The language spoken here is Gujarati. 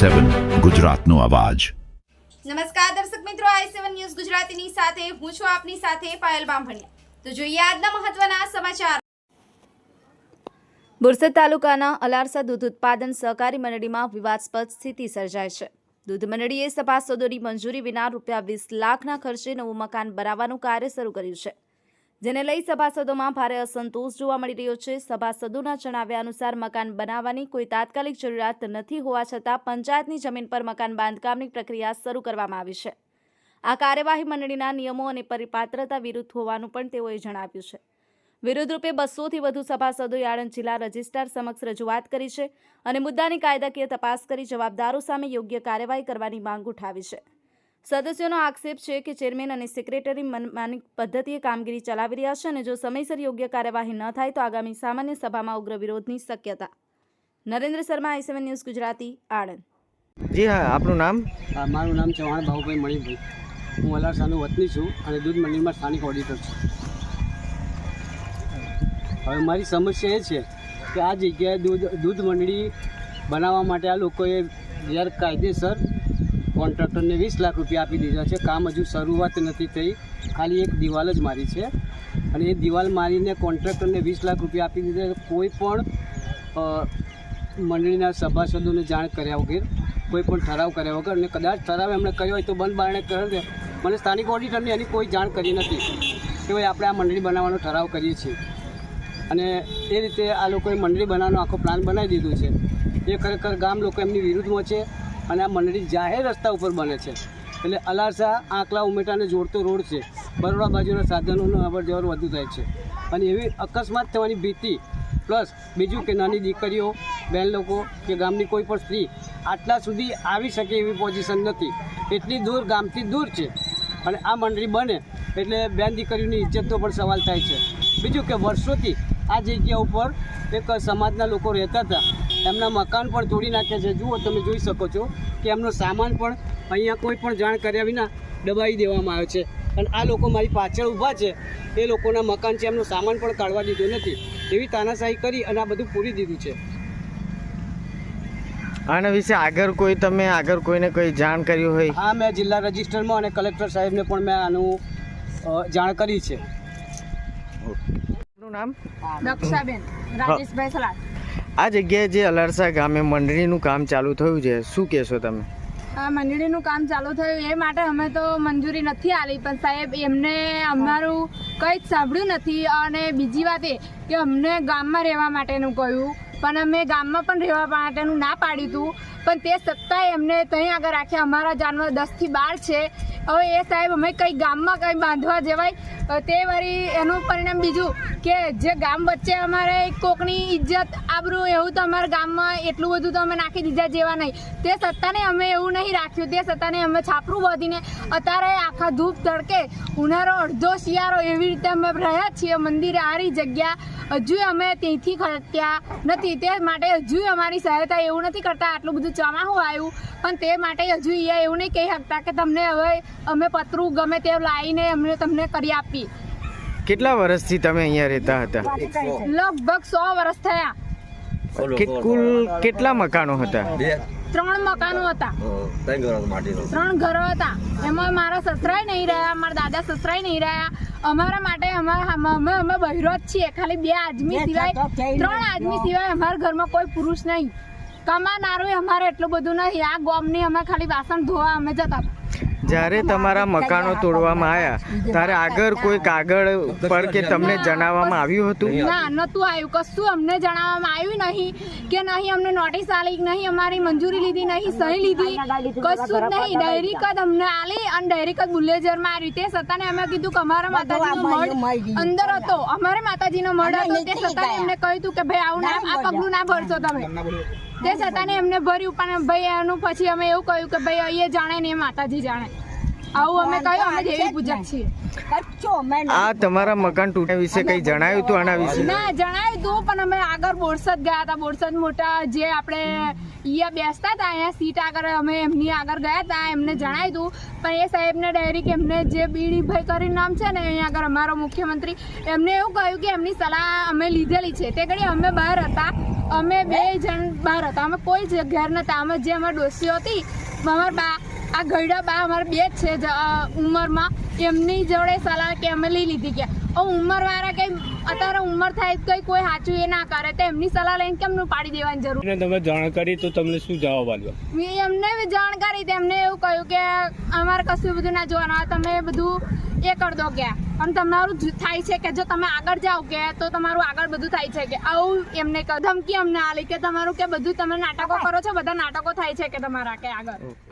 સેવન ગુજરાતનો અવાજ. નમસ્કાર દર્શક મિત્રો આઈ સેવન ન્યૂઝ ગુજરાતીની સાથે હું છું આપની સાથે પાયલ બામભણિયા. તો જોઈએ આજના મહત્વના સમાચાર. બોરસદ તાલુકાના અલારસા દૂધ ઉત્પાદન સહકારી મંડળીમાં વિવાદસ્પદ સ્થિતિ સર્જાય છે. દૂધ મંડળીએ સભાસદોની મંજૂરી વિના રૂપિયા વીસ લાખના ખર્ચે નવું મકાન બનાવવાનું કાર્ય શરૂ કર્યું છે. જેને લઈ સભાસદોમાં ભારે અસંતોષ જોવા મળી રહ્યો છે. સભાસદોના જણાવ્યા અનુસાર મકાન બનાવવાની કોઈ તાત્કાલિક જરૂરિયાત નથી હોવા છતાં પંચાયતની જમીન પર મકાન બાંધકામની પ્રક્રિયા શરૂ કરવામાં આવી છે. આ કાર્યવાહી મંડળીના નિયમો અને પરિપાત્રતા વિરુદ્ધ હોવાનું પણ તેઓએ જણાવ્યું છે. વિરોધરૂપે બસોથી વધુ સભાસદોએ આણંદ જિલ્લા રજિસ્ટ્રાર સમક્ષ રજૂઆત કરી છે અને મુદ્દાની કાયદાકીય તપાસ કરી જવાબદારો સામે યોગ્ય કાર્યવાહી કરવાની માંગ ઉઠાવી છે. સદસ્યોનો આક્ષેપ છે કે ચેરમેન અને સેક્રેટરી મનમાની પદ્ધતિએ કામગીરી ચલાવી રહ્યા છે અને જો સમયસર યોગ્ય કાર્યવાહી ન થાય તો આગામી સામાન્ય સભામાં ઉગ્ર વિરોધની શક્યતા. Narendra Sharma I seven news Gujarati Anand. જી હા આપનું નામ? હા, મારું નામ ચૌહાણ ભાઉભાઈ મણિભાઈ હું અલારસાનું વતની છું અને દૂધ મંડીમાં સ્થાનિક ઓડિટર છું. હવે મારી સમસ્યા એ છે કે આ જગ્યાએ દૂધ દૂધ મંડળી બનાવવા માટે આ લોકોએ ગેરકાયદેસર કોન્ટ્રાક્ટરને વીસ લાખ રૂપિયા આપી દીધા છે. કામ હજુ શરૂઆત નથી થઈ. ખાલી એક દિવાલ જ મારી છે. અને એ દિવાલ મારીને કોન્ટ્રાક્ટરને વીસ લાખ રૂપિયા આપી દીધા કોઈ પણ મંડળીના સભાસદોને જાણ કર્યા વગર, કોઈ પણ ઠરાવ કર્યા વગર, અને કદાચ ઠરાવ એમણે કર્યો હોય તો બંધ બારણે કર્યો છે. મને સ્થાનિક ઓડિટરને એની કોઈ જાણ કરી નથી કે ભાઈ આપણે આ મંડળી બનાવવાનો ઠરાવ કરીએ છીએ. અને એ રીતે આ લોકોએ મંડળી બનાવવાનો આખો પ્લાન બનાવી દીધો છે. એ ખરેખર ગામ લોકો એમની વિરુદ્ધમાં છે. અને આ મંડળી જાહેર રસ્તા ઉપર બને છે. એટલે અલારસા, આંકલા, ઉમેટાને જોડતો રોડ છે. બરોડા બાજુના સાધનોનું અવર જવર વધુ થાય છે. અને એવી અકસ્માત થવાની ભીતિ, પ્લસ બીજું કે નાની દીકરીઓ, બેન લોકો કે ગામની કોઈ પણ સ્ત્રી આટલા સુધી આવી શકે એવી પોઝિશન નથી. એટલી દૂર, ગામથી દૂર છે. અને આ મંડળી બને એટલે બેન દીકરીઓની ઇજ્જતનો પણ સવાલ થાય છે. બીજું કે વર્ષોથી આ જગ્યા ઉપર એક સમાજના લોકો રહેતા હતા. એમના મકાન પણ તોડી નાખ્યા છે. જુઓ તમે જોઈ શકો છો કે એમનો સામાન પણ અહીંયા કોઈ પણ જાણ કર્યા વિના દબાવી દેવામાં આવ્યો છે. અને આ લોકો મારી પાછળ ઊભા છે. એ લોકોના મકાન છે એમનો સામાન પણ કાઢવા દીધો નથી. એવી તાનાશાહી કરી અને આ બધું પૂરી દીધું છે. આના વિશે આગળ કોઈ તમે આગળ કોઈને કોઈ જાણ કર્યું હોય? હા મેં જિલ્લા રજિસ્ટરમાં અને કલેક્ટર સાહેબને પણ મેં આનું જાણ કરી છે. નામ? દક્ષાબેન રાજેશભાઈ સલાડ. આ જગ્યાએ જે અલરસા ગામે મંડળીનું કામ ચાલુ થયું છે, શું કહેશો તમે? આ મંડળીનું કામ ચાલુ થયું એ માટે અમે તો મંજૂરી નથી આવી પણ સાહેબ એમને અમારું કંઈ જ સાંભળ્યું નથી. અને બીજી વાત એ કે અમને ગામમાં રહેવા માટેનું કહ્યું, પણ અમે ગામમાં પણ રહેવા માટેનું ના પાડ્યું હતું પણ તે સત્તાએ એમને ત્યાં આગળ રાખ્યા. અમારા જાનવર દસથી બાર છે. હવે એ સાહેબ અમે કંઈ ગામમાં કંઈ બાંધવા જવાય તે વળી એનું પરિણામ બીજું કે જે ગામ વચ્ચે અમારે કોકની ઇજ્જત, આબરૂ એવું તો અમારા ગામમાં એટલું બધું તો અમે નાખી દીધા જેવા નહીં. તે સત્તાને અમે એવું નહીં રાખ્યું, તે સત્તાને અમે છાપરું બાંધીને અત્યારે આખા ધૂપ તડકે ઉનાળો, અડધો શિયાળો એવી રીતે અમે રહ્યા છીએ મંદિરે આરી જગ્યા. હજુ અમે ત્યાંથી ખર્ચ્યા નથી, તે માટે હજુ અમારી સહાયતા એવું નથી કરતા, આટલું બધું ચોમાસું આવ્યું. પણ તે માટે હજુ એ એવું નહીં કહી શકતા કે તમને હવે અમે પતરું ગમે તે લાવીને અમને તમને કરી આપી. કેટલા વર્ષથી તમે અહીંયા રહેતા હતા? લગભગ સો વર્ષ થયા. કુલ કેટલા મકાનો હતા? ત્રણ મકાનો હતા. ત્રણ ઘરો હતા. એમાં મારા સસરાય નહીં રહ્યા મારા દાદા સસરાય નહીં રહ્યા. અમારા માટે અમારા અમે અમે બહેરો જ છીએ. ખાલી બે આદમી સિવાય ત્રણ આદમી સિવાય અમારા ઘરમાં કોઈ પુરુષ નહીં. કમાનારું અમારે એટલું બધું નહીં. આ ગોમની અમે ખાલી વાસણ ધોવા અમે જતા જ્યારે તમારા મકાનો તોડવામાં આવ્યા ત્યારે આગળ કોઈ કાગળ પર કે તમને જણાવવામાં આવ્યું હતું? ના નતું આવ્યું. કશું અમને જણાવવામાં આવ્યું નહીં કે નહીં અમને નોટિસ આલી નહીં અમારી મંજૂરી લીધી નહીં સહી લીધી. કશું જ નહીં. ડાયરેક્ટ જ અમને આલી અને ડાયરેક્ટ જ બુલેજર માર્યું તે સતાને અમે કીધું કે અમારા માતાજીનો મઢ અંદર હતો. અમારે માતાજીનો મઢ હતો. તે છતાં અમને કહ્યું હતું કે ભાઈ આવું ના આ પગલું ના ભરશો તમે. તે છતાં એમને ભર્યું પણ ભાઈ એનું પછી અમે એવું કહ્યું કે ભાઈ એ જાણે ને એ માતાજી જાણે. આવું અમે કહ્યું અમે દેવી પૂજક છીએ. આ તમારા મકાન તૂટ્યા વિશે કઈ જણાયું હતું આના વિશે? ના જણાયું તું પણ અમે આગળ બોરસદ ગયા હતા. બોરસદ મોટા જે આપણે અહીંયા બેસતા હતા અહીંયા સીટ આગળ અમે એમની આગળ ગયા હતા એમને જણાવ્યું હતું પણ એ સાહેબને ડાયરેક્ટ એમને જે બીડીભાઈ કરીને નામ છે ને અહીંયા આગળ અમારો મુખ્યમંત્રી એમને એવું કહ્યું કે એમની સલાહ અમે લીધેલી છે. તે ઘડી અમે બહાર હતા. અમે બે જણ બહાર હતા. અમે કોઈ જ ઘેર નતા. અમે જે અમારી ડોસીઓ હતી અમારા બા આ ગયડા બા અમારે બે જ છે ઉંમરમાં. એમની જોડે સલાહ કે અમે લઈ લીધી કે ઉંમર ઉંમરવાળા કંઈ અત્યારે ઉંમર થાય કઈ કંઈ સાચું એ ના કરે. તો એમની સલાહ લઈને કેમનું પાડી દેવાની જરૂર? ને તમે જાણ કરી તો તમને શું જવાબ આપ્યો? મેં એમને જાણ કરી તેમને એવું કહ્યું કે અમારે કશું બધું ના જોવાનું. તમે બધું એ કરી દો કે. અને તમારું થાય છે કે જો તમે આગળ જાઓ કે તો તમારું આગળ બધું થાય છે કે. આવું એમને કે ધમકી અમને આલી કે તમારું કે બધું તમે નાટકો કરો છો બધા નાટકો થાય છે કે તમારા કે આગળ.